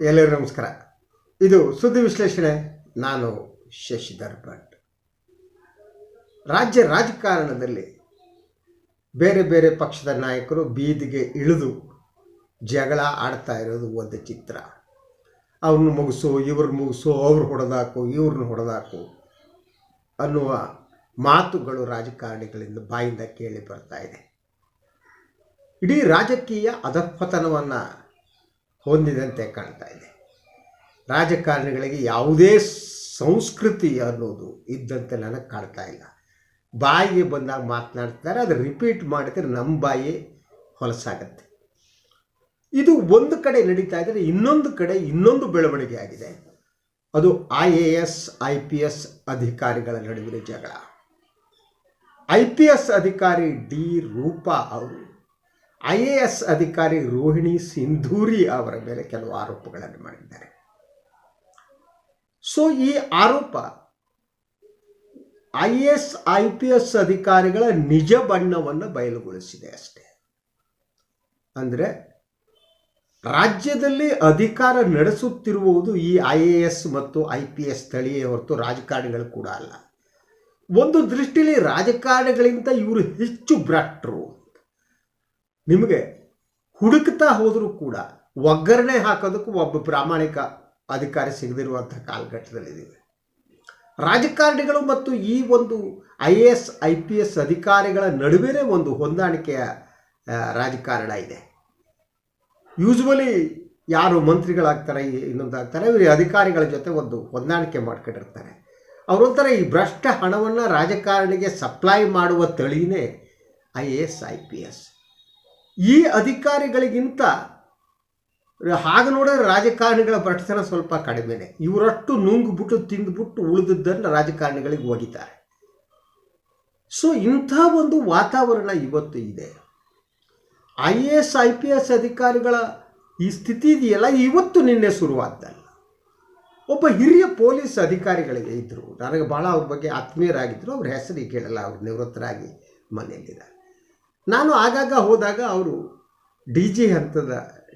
ಎಲ್ಲರಿಗೂ ನಮಸ್ಕಾರ. ಇದು ಸುದ್ದಿ ವಿಶ್ಲೇಷಣೆ, ನಾನು ಶಶಿಧರ್ ಭಟ್. ರಾಜ್ಯ ರಾಜಕಾರಣದಲ್ಲಿ ಬೇರೆ ಬೇರೆ ಪಕ್ಷದ ನಾಯಕರು ಬೀದಿಗೆ ಇಳಿದು ಜಗಳ ಆಡ್ತಾ ಇರೋದು ಒಂದು ಚಿತ್ರ. ಅವ್ರನ್ನ ಮುಗಿಸು, ಇವ್ರನ್ನ ಮುಗಿಸು, ಅವ್ರು ಹೊಡೆದಾಕು, ಇವ್ರನ್ನ ಹೊಡೆದಾಕು ಅನ್ನುವ ಮಾತುಗಳು ರಾಜಕಾರಣಿಗಳಿಂದ ಬಾಯಿಂದ ಕೇಳಿ ಬರ್ತಾ ಇದೆ. ಇಡೀ ರಾಜಕೀಯ ಅಧಪತನವನ್ನು ಹೊಂದಿದಂತೆ ಕಾಣ್ತಾ ಇದೆ. ರಾಜಕಾರಣಿಗಳಿಗೆ ಯಾವುದೇ ಸಂಸ್ಕೃತಿ ಅನ್ನೋದು ಇದ್ದಂತೆ ನನಗೆ ಕಾಣ್ತಾ ಇಲ್ಲ. ಬಾಯಿಗೆ ಬಂದಾಗ ಮಾತನಾಡ್ತಾರೆ ಅದು ರಿಪೀಟ್ ಮಾಡಿದ್ರೆ ನಮ್ಮ ಬಾಯಿ ಹೊಲಸಾಗತ್ತೆ. ಇದು ಒಂದು ಕಡೆ ನಡೀತಾ ಇದ್ದರೆ ಇನ್ನೊಂದು ಕಡೆ ಇನ್ನೊಂದು ಬೆಳವಣಿಗೆ ಆಗಿದೆ. ಅದು I A S I P S ಅಧಿಕಾರಿಗಳ ನಡುವಿನ ಜಗಳ. ಐ ಪಿ ಎಸ್ ಅಧಿಕಾರಿ ಡಿ ರೂಪಾ ಅವರು ಐ ಎ ಎಸ್ ಅಧಿಕಾರಿ ರೋಹಿಣಿ ಸಿಂಧೂರಿ ಅವರ ಮೇಲೆ ಕೆಲವು ಆರೋಪಗಳನ್ನು ಮಾಡಿದ್ದಾರೆ. ಸೊ ಈ ಆರೋಪ I S, I P S ಅಧಿಕಾರಿಗಳ ನಿಜ ಬಣ್ಣವನ್ನು ಬಯಲುಗೊಳಿಸಿದೆ ಅಷ್ಟೇ. ಅಂದರೆ ರಾಜ್ಯದಲ್ಲಿ ಅಧಿಕಾರ ನಡೆಸುತ್ತಿರುವುದು ಈ ಐ ಎ ಎಸ್ ಮತ್ತು ಐ ಪಿ ಎಸ್ ಸ್ಥಳೀಯ ಹೊರತು ರಾಜಕಾರಣಿಗಳು ಕೂಡ ಅಲ್ಲ. ಒಂದು ದೃಷ್ಟಿಯಲ್ಲಿ ರಾಜಕಾರಣಿಗಳಿಂದ ಇವರು ಹೆಚ್ಚು ಭ್ರಷ್ಟರು. ನಿಮಗೆ ಹುಡುಕ್ತಾ ಹೋದರೂ ಕೂಡ ಒಗ್ಗರಣೆ ಹಾಕೋದಕ್ಕೂ ಒಬ್ಬ ಪ್ರಾಮಾಣಿಕ ಅಧಿಕಾರಿ ಸಿಗದಿರುವಂಥ ಕಾಲಘಟ್ಟದಲ್ಲಿದ್ದೀವಿ. ರಾಜಕಾರಣಿಗಳು ಮತ್ತು ಈ ಒಂದು I A S, I P S ಅಧಿಕಾರಿಗಳ ನಡುವೆ ಒಂದು ಹೊಂದಾಣಿಕೆಯ ರಾಜಕಾರಣ ಇದೆ. ಯೂಸ್ವಲಿ ಯಾರು ಮಂತ್ರಿಗಳಾಗ್ತಾರೆ, ಇನ್ನೊಂದಾಗ್ತಾರೆ, ಇವರು ಅಧಿಕಾರಿಗಳ ಜೊತೆ ಒಂದು ಹೊಂದಾಣಿಕೆ ಮಾಡ್ಕೊಂಡಿರ್ತಾರೆ. ಅವರೊಂಥರ ಈ ಭ್ರಷ್ಟ ಹಣವನ್ನು ರಾಜಕಾರಣಿಗೆ ಸಪ್ಲೈ ಮಾಡುವ ತಳಿನೇ I A S, I P S. ಈ ಅಧಿಕಾರಿಗಳಿಗಿಂತ ಹಾಗೆ ನೋಡಿದ್ರೆ ರಾಜಕಾರಣಿಗಳ ಭ್ರಷ್ಟತನ ಸ್ವಲ್ಪ ಕಡಿಮೆನೆ. ಇವರಷ್ಟು ನುಂಗ್ಬಿಟ್ಟು ತಿಂದ್ಬಿಟ್ಟು ಉಳಿದದ್ದನ್ನು ರಾಜಕಾರಣಿಗಳಿಗೆ ಒಗಿತಾರೆ ಸೊ ಇಂಥ ಒಂದು ವಾತಾವರಣ ಇವತ್ತು ಇದೆ. I A S I P S ಅಧಿಕಾರಿಗಳ ಈ ಸ್ಥಿತಿ ಇದೆಯಲ್ಲ? ಇವತ್ತು ನಿನ್ನೆ ಶುರುವಾದ್ದಲ್ಲ. ಒಬ್ಬ ಹಿರಿಯ ಪೊಲೀಸ್ ಅಧಿಕಾರಿಗಳಿಗೆ ಇದ್ದರು ನನಗೆ ಭಾಳ ಅವ್ರ ಬಗ್ಗೆ ಆತ್ಮೀಯರಾಗಿದ್ದರು ಅವ್ರ ಹೆಸರಿಗೆ ಕೇಳಲ್ಲ, ಅವರು ನಿವೃತ್ತರಾಗಿ ಮನೆಯಲ್ಲಿದ್ದಾರೆ. ನಾನು ಆಗಾಗ ಹೋದಾಗ ಅವರು ಡಿ ಜಿ ಹಂತದ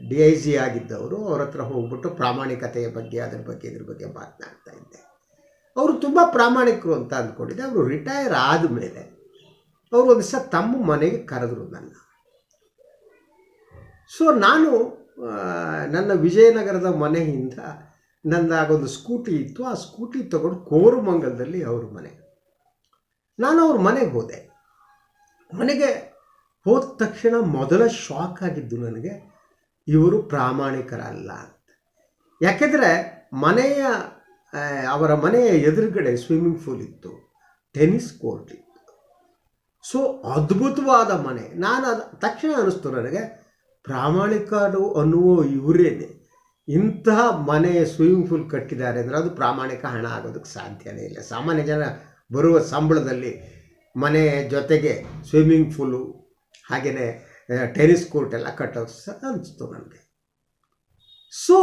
ಡಿ ಐ ಜಿ ಆಗಿದ್ದವರು ಅವ್ರ ಹತ್ರ ಹೋಗ್ಬಿಟ್ಟು ಪ್ರಾಮಾಣಿಕತೆಯ ಬಗ್ಗೆ, ಅದ್ರ ಬಗ್ಗೆ, ಇದ್ರ ಬಗ್ಗೆ ಮಾತನಾಡ್ತಾ ಇದ್ದೆ. ಅವರು ತುಂಬ ಪ್ರಾಮಾಣಿಕರು ಅಂತ ಅಂದ್ಕೊಂಡಿದ್ದೆ. ಅವರು ರಿಟೈರ್ ಆದಮೇಲೆ ಅವರು ಒಂದು ದಿವಸ ತಮ್ಮ ಮನೆಗೆ ಕರೆದ್ರು ನನ್ನ. ಸೊ ನಾನು ನನ್ನ ವಿಜಯನಗರದ ಮನೆಯಿಂದ ನನ್ನದಾಗೊಂದು ಸ್ಕೂಟಿ ಇತ್ತು. ಆ ಸ್ಕೂಟಿ ತಗೊಂಡು ಕೋರುಮಂಗಲದಲ್ಲಿ ಅವ್ರ ಮನೆ. ನಾನು ಅವ್ರ ಮನೆಗೆ ಹೋದೆ. ಮನೆಗೆ ಹೋದ ತಕ್ಷಣ ಮೊದಲ ಶಾಕ್ ಆಗಿದ್ದು ನನಗೆ, ಇವರು ಪ್ರಾಮಾಣಿಕರಲ್ಲ ಅಂತ. ಯಾಕೆಂದರೆ ಮನೆಯ ಅವರ ಮನೆಯ ಎದುರುಗಡೆ ಸ್ವಿಮ್ಮಿಂಗ್ ಪೂಲ್ ಇತ್ತು ಟೆನಿಸ್ ಕೋರ್ಟ್ ಇತ್ತು. ಸೊ ಅದ್ಭುತವಾದ ಮನೆ. ನಾನು ಅದು, ತಕ್ಷಣ ಅನ್ನಿಸ್ತು ನನಗೆ, ಪ್ರಾಮಾಣಿಕರು ಅನ್ನುವ ಇವರೇನೆ? ಇಂತಹ ಮನೆ ಸ್ವಿಮ್ಮಿಂಗ್ ಪೂಲ್ ಕಟ್ಟಿದ್ದಾರೆ ಅಂದರೆ ಅದು ಪ್ರಾಮಾಣಿಕ ಹಣ ಆಗೋದಕ್ಕೆ ಸಾಧ್ಯನೇ ಇಲ್ಲ. ಸಾಮಾನ್ಯ ಜನ ಬರುವ ಸಂಬಳದಲ್ಲಿ ಮನೆ ಜೊತೆಗೆ ಸ್ವಿಮ್ಮಿಂಗ್ ಪೂಲು ಹಾಗೆಯೇ ಟೆರಿಸ್ ಕೋರ್ಟ್ ಎಲ್ಲ ಕಟ್ಟೋದು ಸಹ ಅನಿಸ್ತು ನನಗೆ. ಸೊ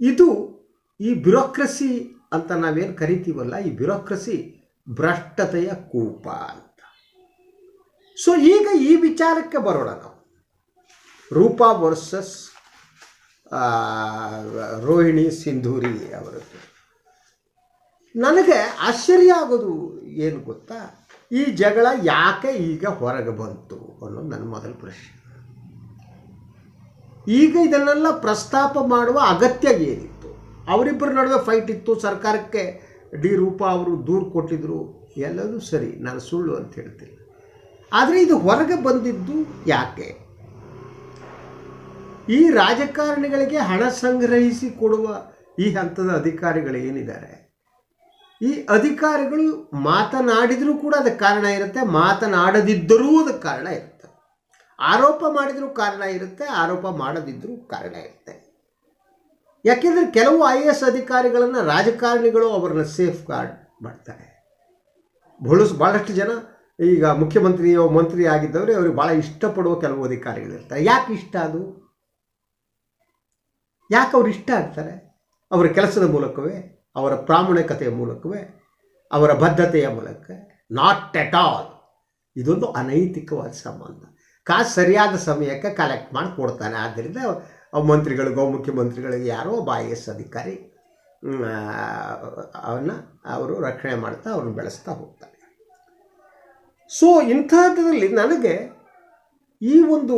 ಇದು ಈ ಬ್ಯೂರೋಕ್ರಸಿ ಅಂತ ನಾವೇನು ಕರಿತೀವಲ್ಲ, ಈ ಬ್ಯೂರೋಕ್ರಸಿ ಭ್ರಷ್ಟತೆಯ ಕೂಪ ಅಂತ. ಸೊ ಈಗ ಈ ವಿಚಾರಕ್ಕೆ ಬರೋಣ ನಾವು. ರೂಪಾ ವರ್ಸಸ್ ರೋಹಿಣಿ ಸಿಂಧೂರಿ ಅವರದ್ದು. ನನಗೆ ಆಶ್ಚರ್ಯ ಆಗೋದು ಏನು ಗೊತ್ತಾ? ಈ ಜಗಳ ಯಾಕೆ ಈಗ ಹೊರಗೆ ಬಂತು ಅನ್ನೋದು ನನ್ನ ಮೊದಲ ಪ್ರಶ್ನೆ. ಈಗ ಇದನ್ನೆಲ್ಲ ಪ್ರಸ್ತಾಪ ಮಾಡುವ ಅಗತ್ಯ ಏನಿತ್ತು? ಅವರಿಬ್ಬರ ನಡುವೆ ಫೈಟ್ ಇತ್ತು, ಸರ್ಕಾರಕ್ಕೆ ಡಿ ರೂಪಾ ಅವರು ದೂರು ಕೊಟ್ಟಿದ್ರು ಎಲ್ಲವೂ ಸರಿ, ನಾನು ಸುಳ್ಳು ಅಂತ ಹೇಳ್ತಿಲ್ಲ ಆದರೆ ಇದು ಹೊರಗೆ ಬಂದಿದ್ದು ಯಾಕೆ? ಈ ರಾಜಕಾರಣಿಗಳಿಗೆ ಹಣ ಸಂಗ್ರಹಿಸಿ ಕೊಡುವ ಈ ಹಂತದ ಅಧಿಕಾರಿಗಳು ಏನಿದ್ದಾರೆ? ಈ ಅಧಿಕಾರಿಗಳು ಮಾತನಾಡಿದರೂ ಕೂಡ ಅದಕ್ಕೆ ಕಾರಣ ಇರುತ್ತೆ. ಮಾತನಾಡದಿದ್ದರೂ ಅದಕ್ಕೆ ಕಾರಣ ಇರುತ್ತೆ. ಆರೋಪ ಮಾಡಿದರೂ ಕಾರಣ ಇರುತ್ತೆ. ಆರೋಪ ಮಾಡದಿದ್ದರೂ ಕಾರಣ ಇರುತ್ತೆ. ಯಾಕೆಂದರೆ ಕೆಲವು ಐ ಎ ಎಸ್ ಅಧಿಕಾರಿಗಳನ್ನು ರಾಜಕಾರಣಿಗಳು ಅವರನ್ನ ಸೇಫ್ ಗಾರ್ಡ್ ಮಾಡ್ತಾರೆ. ಬಹಳ ಭಾಳಷ್ಟು ಜನ ಈಗ ಮುಖ್ಯಮಂತ್ರಿಯೋ ಮಂತ್ರಿ ಆಗಿದ್ದವರೇ ಅವ್ರಿಗೆ ಭಾಳ ಇಷ್ಟಪಡುವ ಕೆಲವು ಅಧಿಕಾರಿಗಳಿರ್ತಾರೆ ಯಾಕೆ ಇಷ್ಟ ಅದು? ಯಾಕೆ ಅವ್ರು ಇಷ್ಟ ಆಗ್ತಾರೆ? ಅವರ ಕೆಲಸದ ಮೂಲಕವೇ? ಅವರ ಪ್ರಾಮಾಣಿಕತೆಯ ಮೂಲಕವೇ, ಅವರ ಬದ್ಧತೆಯ ಮೂಲಕ ನಾಟ್ ಎಟ್ ಆಲ್ ಇದೊಂದು ಅನೈತಿಕವಾದ ಸಂಬಂಧ. ಕಾಸು ಸರಿಯಾದ ಸಮಯಕ್ಕೆ ಕಲೆಕ್ಟ್ ಮಾಡಿ ಕೊಡ್ತಾನೆ ಆದ್ದರಿಂದ ಮಂತ್ರಿಗಳು ಮಂತ್ರಿಗಳು ಗೌಮುಖ್ಯಮಂತ್ರಿಗಳಿಗೆ ಯಾರೋ ಒಬ್ಬ ಎಸ್ ಅಧಿಕಾರಿ ಅವನ್ನ ಅವರು ರಕ್ಷಣೆ ಮಾಡ್ತಾ ಅವ್ರನ್ನ ಬೆಳೆಸ್ತಾ ಹೋಗ್ತಾರೆ. ಸೊ ಇಂಥದ್ದರಲ್ಲಿ ನನಗೆ ಈ ಒಂದು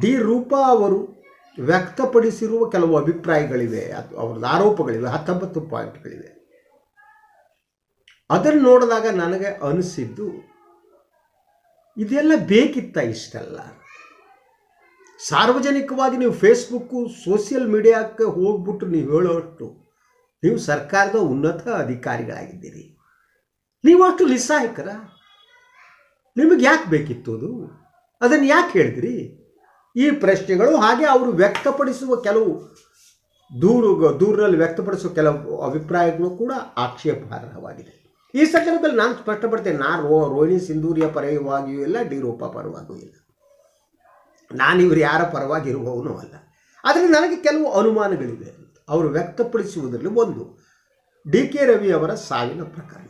ಡಿ ರೂಪಾ ಅವರು ವ್ಯಕ್ತಪಡಿಸಿರುವ ಕೆಲವು ಅಭಿಪ್ರಾಯಗಳಿವೆ. ಅವ್ರದ್ದು ಆರೋಪಗಳಿವೆ. ಹತ್ತೊಂಬತ್ತು ಪಾಯಿಂಟ್ಗಳಿವೆ. ಅದನ್ನು ನೋಡಿದಾಗ ನನಗೆ ಅನಿಸಿದ್ದು, ಇದೆಲ್ಲ ಬೇಕಿತ್ತ ಇಷ್ಟೆಲ್ಲ? ಸಾರ್ವಜನಿಕವಾಗಿ ನೀವು ಫೇಸ್ಬುಕ್ಕು, ಸೋಷಿಯಲ್ ಮೀಡಿಯಾಕ್ಕೆ ಹೋಗ್ಬಿಟ್ಟು ನೀವು ಹೇಳೋಷ್ಟು ನೀವು ಸರ್ಕಾರದ ಉನ್ನತ ಅಧಿಕಾರಿಗಳಾಗಿದ್ದೀರಿ. ನೀವು ಅಷ್ಟು ನಿಸ್ಸಾಯಕರ ನಿಮಗೆ ಯಾಕೆ ಬೇಕಿತ್ತು ಅದು? ಅದನ್ನು ಯಾಕೆ ಹೇಳಿದ್ರಿ? ಈ ಪ್ರಶ್ನೆಗಳು ಹಾಗೆ ಅವರು ವ್ಯಕ್ತಪಡಿಸುವ ಕೆಲವು ದೂರು, ದೂರಿನಲ್ಲಿ ವ್ಯಕ್ತಪಡಿಸುವ ಕೆಲವು ಅಭಿಪ್ರಾಯಗಳು ಕೂಡ ಆಕ್ಷೇಪಾರ್ಹವಾಗಿದೆ. ಈ ಸಂದರ್ಭದಲ್ಲಿ ನಾನು ಸ್ಪಷ್ಟಪಡ್ತೇನೆ ನಾನು ರೋ, ರೋಹಿಣಿ ಸಿಂಧೂರಿಯ ಪರವಾಗಿಯೂ ಇಲ್ಲ, ಡಿ ರೂಪ ಪರವಾಗಿಯೂ ಇಲ್ಲ. ನಾನು ಇವರು ಯಾರ ಪರವಾಗಿ ಇರುವವನು ಅಲ್ಲ. ಆದರೆ ನನಗೆ ಕೆಲವು ಅನುಮಾನಗಳಿವೆ. ಅವರು ವ್ಯಕ್ತಪಡಿಸುವುದರಲ್ಲಿ ಒಂದು, ಡಿ ಕೆ ರವಿ ಅವರ ಸಾವಿನ ಪ್ರಕರಣ.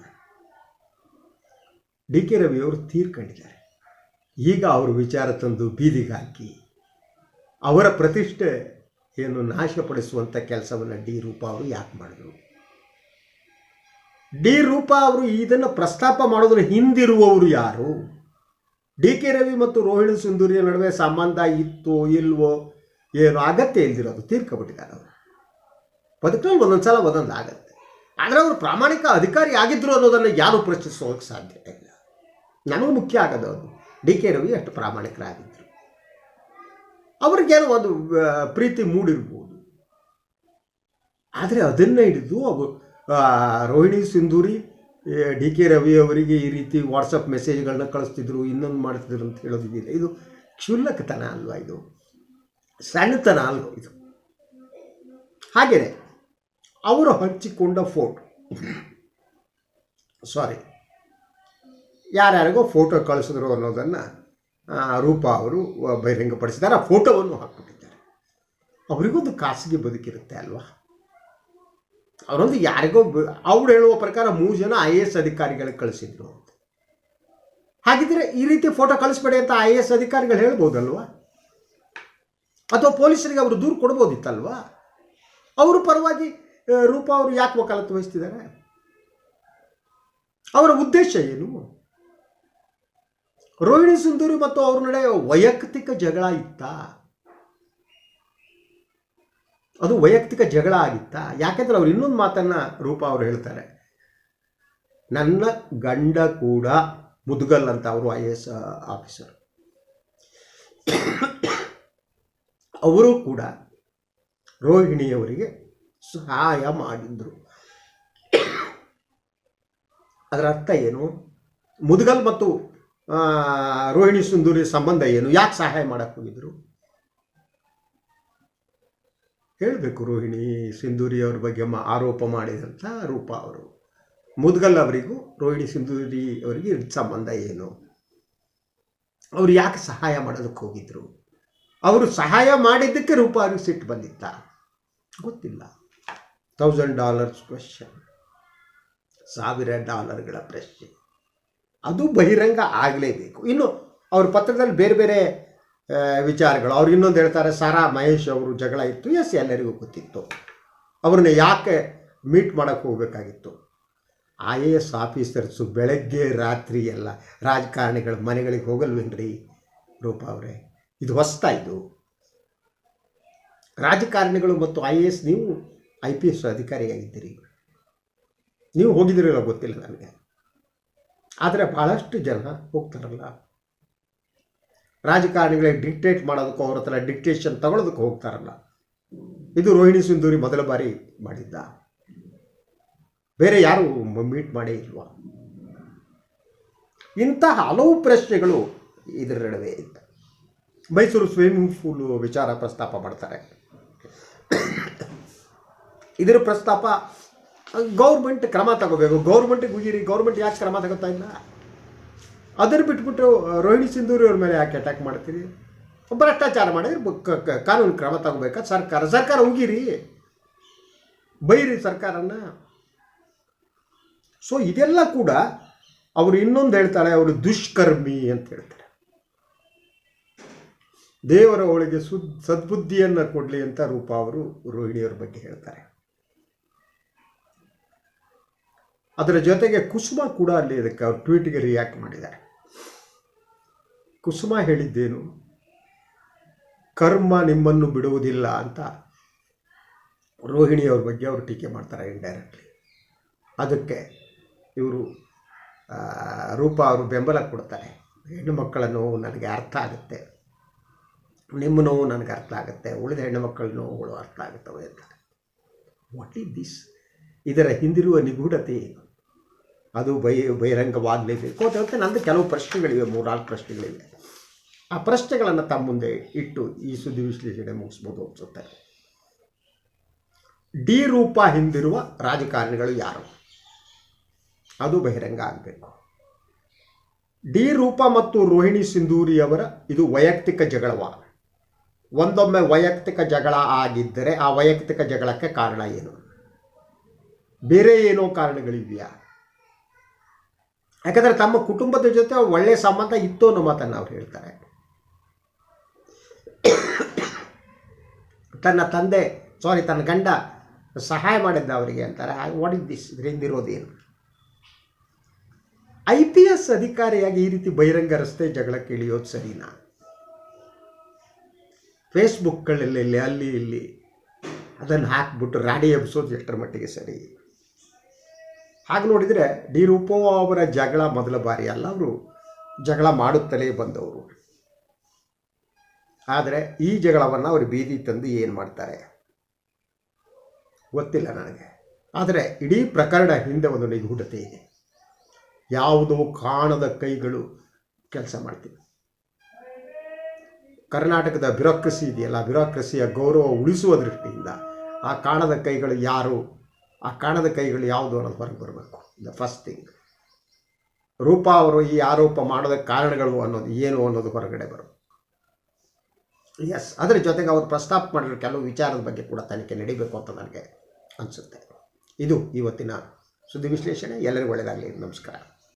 ಡಿ ಕೆ ರವಿ ಅವರು ತೀರ್ಕೊಂಡಿದ್ದಾರೆ. ಈಗ ಅವರು ವಿಚಾರ ತಂದು ಬೀದಿಗೆ ಹಾಕಿ ಅವರ ಪ್ರತಿಷ್ಠೆ ಏನು ನಾಶಪಡಿಸುವಂಥ ಕೆಲಸವನ್ನು ಡಿ ರೂಪಾ ಅವರು ಯಾಕೆ ಮಾಡಿದ್ರು? ಡಿ ರೂಪಾ ಅವರು ಇದನ್ನು ಪ್ರಸ್ತಾಪ ಮಾಡೋದ್ರ ಹಿಂದಿರುವವರು ಯಾರು? ಡಿ ಕೆ ರವಿ ಮತ್ತು ರೋಹಿಣಿ ಸುಂದೂರಿಯ ನಡುವೆ ಸಂಬಂಧ ಇತ್ತು ಇಲ್ವೋ ಏನು ಅಗತ್ಯ ಇಲ್ದಿರೋದು ತೀರ್ಕೊಬಿಟ್ಟಿದ್ದಾರೆ ಅವರು. ಬದುಕಲ್ಲಿ ಒಂದೊಂದು ಸಲ ಒಂದೊಂದು ಆಗತ್ತೆ. ಆದರೆ ಅವರು ಪ್ರಾಮಾಣಿಕ ಅಧಿಕಾರಿ ಆಗಿದ್ರು ಅನ್ನೋದನ್ನು ಯಾರು ಪ್ರಶ್ನಿಸೋಕೆ ಸಾಧ್ಯ ಇಲ್ಲ. ನನಗೂ ಮುಖ್ಯ ಆಗೋದು ಅದು ಡಿ ಕೆ ರವಿ ಅಷ್ಟು ಪ್ರಾಮಾಣಿಕರಾಗಿದ್ದರು ಅವ್ರಿಗೇನೋ ಒಂದು ಪ್ರೀತಿ ಮೂಡಿರ್ಬೋದು. ಆದರೆ ಅದನ್ನು ಹಿಡಿದು ಅವರು ರೋಹಿಣಿ ಸಿಂಧೂರಿ ಡಿ ಕೆ ರವಿ ಅವರಿಗೆ ಈ ರೀತಿ ವಾಟ್ಸಪ್ ಮೆಸೇಜ್ಗಳನ್ನ ಕಳಿಸ್ತಿದ್ರು, ಇನ್ನೊಂದು ಮಾಡ್ತಿದ್ರು ಅಂತ ಹೇಳೋದಿದೆಯಲ್ಲ, ಇದು ಕ್ಷುಲ್ಲಕತನ ಅಲ್ವಾ ಇದು? ಸಣ್ಣತನ ಅಲ್ವಾ ಇದು? ಹಾಗೆಯೇ ಅವರು ಹಂಚಿಕೊಂಡ ಫೋಟೋ. ಸಾರಿ, ಯಾರ್ಯಾರಿಗೋ ಫೋಟೋ ಕಳಿಸಿದ್ರು ಅನ್ನೋದನ್ನು ರೂಪಾ ಅವರು ಬಹಿರಂಗಪಡಿಸಿದ್ದಾರೆ. ಆ ಫೋಟೋವನ್ನು ಹಾಕ್ಬಿಟ್ಟಿದ್ದಾರೆ. ಅವರಿಗೊಂದು ಖಾಸಗಿ ಬದುಕಿರುತ್ತೆ ಅಲ್ವಾ? ಅವರೊಂದು ಯಾರಿಗೋ ಅವ್ರು ಹೇಳುವ ಪ್ರಕಾರ ಮೂರು ಜನ ಐ ಎ ಎಸ್ ಅಧಿಕಾರಿಗಳಿಗೆ ಕಳಿಸಿದ್ರು ಅಂತ. ಹಾಗಿದ್ರೆ ಈ ರೀತಿ ಫೋಟೋ ಕಳಿಸ್ಬೇಡಿ ಅಂತ ಐ ಎ ಎಸ್ ಅಧಿಕಾರಿಗಳು ಹೇಳ್ಬೋದಲ್ವಾ? ಅಥವಾ ಪೊಲೀಸರಿಗೆ ಅವರು ದೂರು ಕೊಡ್ಬೋದಿತ್ತಲ್ವಾ? ಅವರು ಪರವಾಗಿ ರೂಪಾ ಅವರು ಯಾಕೆ ವಕಾಲತ್ತು ವಹಿಸ್ತಿದ್ದಾರೆ? ಅವರ ಉದ್ದೇಶ ಏನು? ರೋಹಿಣಿ ಸುಂದರಿ ಮತ್ತು ಅವ್ರ ನಡೆ ವೈಯಕ್ತಿಕ ಜಗಳ ಇತ್ತಾ? ಅದು ವೈಯಕ್ತಿಕ ಜಗಳ ಆಗಿತ್ತಾ? ಯಾಕೆಂದ್ರೆ ಅವ್ರು ಇನ್ನೊಂದು ಮಾತನ್ನ ರೂಪ ಅವರು ಹೇಳ್ತಾರೆ. ನನ್ನ ಗಂಡ ಕೂಡ ಮುದ್ಗಲ್ ಅಂತ ಅವರು ಐ ಎಸ್ ಆಫೀಸರ್ ಅವರು ಕೂಡ ರೋಹಿಣಿಯವರಿಗೆ ಸಹಾಯ ಮಾಡಿದ್ರು. ಅದರ ಅರ್ಥ ಏನು? ಮುದ್ಗಲ್ ಮತ್ತು ರೋಹಿಣಿ ಸುಂದೂರಿ ಸಂಬಂಧ ಏನು? ಯಾಕೆ ಸಹಾಯ ಮಾಡಕ್ಕೆ ಹೋಗಿದ್ರು? ಹೇಳಬೇಕು ರೋಹಿಣಿ ಸಿಂಧೂರಿ ಅವ್ರ ಬಗ್ಗೆ ಮ ಆರೋಪ ಮಾಡಿದಂಥ ರೂಪ ಅವರು. ಮುದ್ಗಲ್ ಅವರಿಗೂ ರೋಹಿಣಿ ಸಿಂಧೂರಿ ಅವರಿಗೆ ಸಂಬಂಧ ಏನು? ಅವ್ರು ಯಾಕೆ ಸಹಾಯ ಮಾಡೋದಕ್ಕೆ ಹೋಗಿದ್ರು? ಅವರು ಸಹಾಯ ಮಾಡಿದ್ದಕ್ಕೆ ರೂಪ ಅವ್ರಿಗೆ ಸಿಟ್ಟು ಬಂದಿತ್ತ? ಗೊತ್ತಿಲ್ಲ. ತೌಸಂಡ್ ಡಾಲರ್ಸ್ ಕ್ವೆಶನ್ ಸಾವಿರ ಡಾಲರ್ಗಳ ಪ್ರಶ್ನೆ. ಅದು ಬಹಿರಂಗ ಆಗಲೇಬೇಕು. ಇನ್ನು ಅವ್ರ ಪತ್ರದಲ್ಲಿ ಬೇರೆ ಬೇರೆ ವಿಚಾರಗಳು. ಅವ್ರು ಇನ್ನೊಂದು ಹೇಳ್ತಾರೆ, ಸಾರಾ ಮಹೇಶ್ ಅವರು ಜಗಳ ಇತ್ತು. ಎಸ್ ಎಲ್ಲರಿಗೂ ಗೊತ್ತಿತ್ತು. ಅವ್ರನ್ನ ಯಾಕೆ ಮೀಟ್ ಮಾಡೋಕ್ಕೆ ಹೋಗಬೇಕಾಗಿತ್ತು? ಐ ಎ ಎಸ್ ಆಫೀಸರ್ಸು ಬೆಳಗ್ಗೆ ರಾತ್ರಿ ಎಲ್ಲ ರಾಜಕಾರಣಿಗಳ ಮನೆಗಳಿಗೆ ಹೋಗಲ್ವೇನ್ರಿ ರೂಪಾ ಅವರೇ? ಇದು ಹೊಸ್ತಾ ಇದು. ರಾಜಕಾರಣಿಗಳು ಮತ್ತು ಐ ಎ ಎಸ್ ನೀವು ಐ ಪಿ ಎಸ್ ಅಧಿಕಾರಿಯಾಗಿದ್ದೀರಿ. ನೀವು ಹೋಗಿದ್ದೀರಲ್ಲ ಗೊತ್ತಿಲ್ಲ ನನಗೆ ಆದರೆ ಭಾಳಷ್ಟು ಜನ ಹೋಗ್ತಾರಲ್ಲ. ರಾಜಕಾರಣಿಗಳಿಗೆ ಡಿಕ್ಟೇಟ್ ಮಾಡೋದಕ್ಕೂ ಅವ್ರ ಹತ್ರ ಡಿಕ್ಟೇಷನ್ ತಗೊಳ್ಳೋದಕ್ಕೆ ಹೋಗ್ತಾರಲ್ಲ. ಇದು ರೋಹಿಣಿ ಸಿಂಧೂರಿ ಮೊದಲ ಬಾರಿ ಮಾಡಿದ್ದ. ಬೇರೆ ಯಾರು ಮೀಟ್ ಮಾಡೇ ಇಲ್ವಾ? ಇಂತಹ ಹಲವು ಪ್ರಶ್ನೆಗಳು ಇದರ ನಡುವೆ ಇತ್ತು ಮೈಸೂರು ಸ್ವಿಮ್ಮಿಂಗ್ ಪೂಲ್ ವಿಚಾರ ಪ್ರಸ್ತಾಪ ಮಾಡ್ತಾರೆ. ಇದರ ಪ್ರಸ್ತಾಪ ಗೌರ್ಮೆಂಟ್ ಕ್ರಮ ತಗೋಬೇಕು. ಗೌರ್ಮೆಂಟಿಗೆ ಗುಜಿರಿ, ಗೌರ್ಮೆಂಟ್ ಯಾಕೆ ಕ್ರಮ ತಗೋತಾ ಇಲ್ಲ? ಅದನ್ನು ಬಿಟ್ಬಿಟ್ಟು ರೋಹಿಣಿ ಸಿಂಧೂರಿ ಅವ್ರ ಮೇಲೆ ಯಾಕೆ ಅಟ್ಯಾಕ್ ಮಾಡ್ತೀರಿ? ಭ್ರಷ್ಟಾಚಾರ ಮಾಡಿದ್ರೆ ಕಾನೂನು ಕ್ರಮ ತಗೋಬೇಕಾ? ಸರ್ಕಾರ ಸರ್ಕಾರ ಉಗಿರಿ. ಬೈರಿ ಸರ್ಕಾರನ. ಸೊ ಇದೆಲ್ಲ ಕೂಡ ಅವರು ಇನ್ನೊಂದು ಹೇಳ್ತಾರೆ, ಅವರು ದುಷ್ಕರ್ಮಿ ಅಂತ ಹೇಳ್ತಾರೆ. ದೇವರ ಒಳಗೆ ಸುದ್, ಸದ್ಬುದ್ಧಿಯನ್ನು ಕೊಡಲಿ ಅಂತ ರೂಪ ಅವರು ರೋಹಿಣಿಯವ್ರ ಬಗ್ಗೆ ಹೇಳ್ತಾರೆ. ಅದರ ಜೊತೆಗೆ ಕುಸುಮ ಕೂಡ ಅಲ್ಲಿ ಇದಕ್ಕೆ ಅವ್ರ ಟ್ವೀಟ್ಗೆ ರಿಯಾಕ್ಟ್ ಮಾಡಿದ್ದಾರೆ. ಕುಸುಮ ಹೇಳಿದ್ದೇನು? ಕರ್ಮ ನಿಮ್ಮನ್ನು ಬಿಡುವುದಿಲ್ಲ ಅಂತ ರೋಹಿಣಿಯವ್ರ ಬಗ್ಗೆ ಅವರು ಟೀಕೆ ಮಾಡ್ತಾರೆ ಇಂಡೈರೆಕ್ಟ್ಲಿ ಅದಕ್ಕೆ ಇವರು ರೂಪ ಅವರು ಬೆಂಬಲ ಕೊಡ್ತಾರೆ. ಹೆಣ್ಣು ಮಕ್ಕಳ ನೋವು ನನಗೆ ಅರ್ಥ ಆಗುತ್ತೆ. ನಿಮ್ಮ ನೋವು ನನಗೆ ಅರ್ಥ ಆಗುತ್ತೆ. ಉಳಿದ ಹೆಣ್ಣು ಮಕ್ಕಳ ನೋವುಗಳು ಅರ್ಥ ಆಗುತ್ತವೆ ಅಂತ. ವಾಟ್ ಈಸ್ ದಿಸ್ ಇದರ ಹಿಂದಿರುವ ನಿಗೂಢತೆ ಏನು? ಅದು ಬೈ ಬಹಿರಂಗವಾಗಲೇಬೇಕು ಅಂತ ನಂದು ಕೆಲವು ಪ್ರಶ್ನೆಗಳಿವೆ, ಮೂರ್ನಾಲ್ಕು ಪ್ರಶ್ನೆಗಳಿವೆ. ಆ ಪ್ರಶ್ನೆಗಳನ್ನು ತಮ್ಮ ಮುಂದೆ ಇಟ್ಟು ಈ ಸುದ್ದಿ ವಿಶ್ಲೇಷಣೆ ಮುಗಿಸ್ಬೋದು ಅನಿಸುತ್ತೆ. ಡಿ ರೂಪ ಹಿಂದಿರುವ ರಾಜಕಾರಣಿಗಳು ಯಾರು? ಅದು ಬಹಿರಂಗ ಆಗಬೇಕು. ಡಿ ರೂಪ ಮತ್ತು ರೋಹಿಣಿ ಸಿಂಧೂರಿಯವರ ಇದು ವೈಯಕ್ತಿಕ ಜಗಳವ. ಒಂದೊಮ್ಮೆ ವೈಯಕ್ತಿಕ ಜಗಳ ಆಗಿದ್ದರೆ ಆ ವೈಯಕ್ತಿಕ ಜಗಳಕ್ಕೆ ಕಾರಣ ಏನು? ಬೇರೆ ಏನೋ ಕಾರಣಗಳಿವೆಯಾ? ಯಾಕಂದರೆ ತಮ್ಮ ಕುಟುಂಬದ ಜೊತೆ ಒಳ್ಳೆಯ ಸಂಬಂಧ ಇತ್ತು ಅನ್ನೋ ಮಾತನ್ನು ಅವ್ರು ಹೇಳ್ತಾರೆ. ತನ್ನ ತಂದೆ ಸಾರಿ ತನ್ನ ಗಂಡ ಸಹಾಯ ಮಾಡಿದ್ದ ಅವರಿಗೆ ಅಂತಾರೆ ವಾಟ್ ಇಸ್ ದಿಸ್ ಇದರಿಂದಿರೋದೇನು ಐ ಪಿ ಎಸ್ ಅಧಿಕಾರಿಯಾಗಿ ಈ ರೀತಿ ಬಹಿರಂಗ ರಸ್ತೆ ಜಗಳಕ್ಕೆ ಇಳಿಯೋದು ಸರಿನಾ? ಫೇಸ್ಬುಕ್ಗಳಲ್ಲಿ ಅಲ್ಲಿ ಇಲ್ಲಿ ಅದನ್ನು ಹಾಕ್ಬಿಟ್ಟು ರಾಡಿ ಎಬ್ಸೋದು ಎಷ್ಟರ ಮಟ್ಟಿಗೆ ಸರಿ? ಹಾಗೆ ನೋಡಿದರೆ ಡಿ ಅವರ ಜಗಳ ಮೊದಲ ಬಾರಿ ಅಲ್ಲ, ಅವರು ಜಗಳ ಮಾಡುತ್ತಲೇ ಬಂದವರು. ಆದರೆ ಈ ಜಗಳವನ್ನು ಅವರು ಬೀದಿ ತಂದು ಏನು ಮಾಡ್ತಾರೆ? ಗೊತ್ತಿಲ್ಲ ನನಗೆ. ಆದರೆ ಇಡೀ ಪ್ರಕರಣ ಹಿಂದೆ ಒಂದು ನಿಗೂಢತೆ ಇದೆ. ಯಾವುದೋ ಕಾಣದ ಕೈಗಳು ಕೆಲಸ ಮಾಡ್ತೀವಿ. ಕರ್ನಾಟಕದ ಬ್ಯೂರೋಕ್ರಸಿ ಇದೆಯಲ್ಲ, ಬ್ಯೂರೋಕ್ರಸಿಯ ಗೌರವ ಉಳಿಸುವ ದೃಷ್ಟಿಯಿಂದ ಆ ಕಾಣದ ಕೈಗಳು ಯಾರು? ಆ ಕಾಣದ ಕೈಗಳು ಯಾವುದು ಅನ್ನೋದು ಹೊರಗೆ ಬರಬೇಕು. ದ ಫಸ್ಟ್ ಥಿಂಗ್ ರೂಪಾ ಅವರು ಈ ಆರೋಪ ಮಾಡೋದಕ್ಕೆ ಕಾರಣಗಳು ಅನ್ನೋದು ಏನು ಅನ್ನೋದು ಹೊರಗಡೆ ಬರಬೇಕು. ಎಸ್ ಅದರ ಜೊತೆಗೆ ಅವರು ಪ್ರಸ್ತಾಪ ಮಾಡಿರೋ ಕೆಲವು ವಿಚಾರದ ಬಗ್ಗೆ ಕೂಡ ತನಿಖೆ ನಡೀಬೇಕು ಅಂತ ನನಗೆ ಅನಿಸುತ್ತೆ. ಇದು ಇವತ್ತಿನ ಸುದ್ದಿ ವಿಶ್ಲೇಷಣೆ. ಎಲ್ಲರಿಗೂ ಒಳ್ಳೆಯದಾಗಲಿ ನಮಸ್ಕಾರ.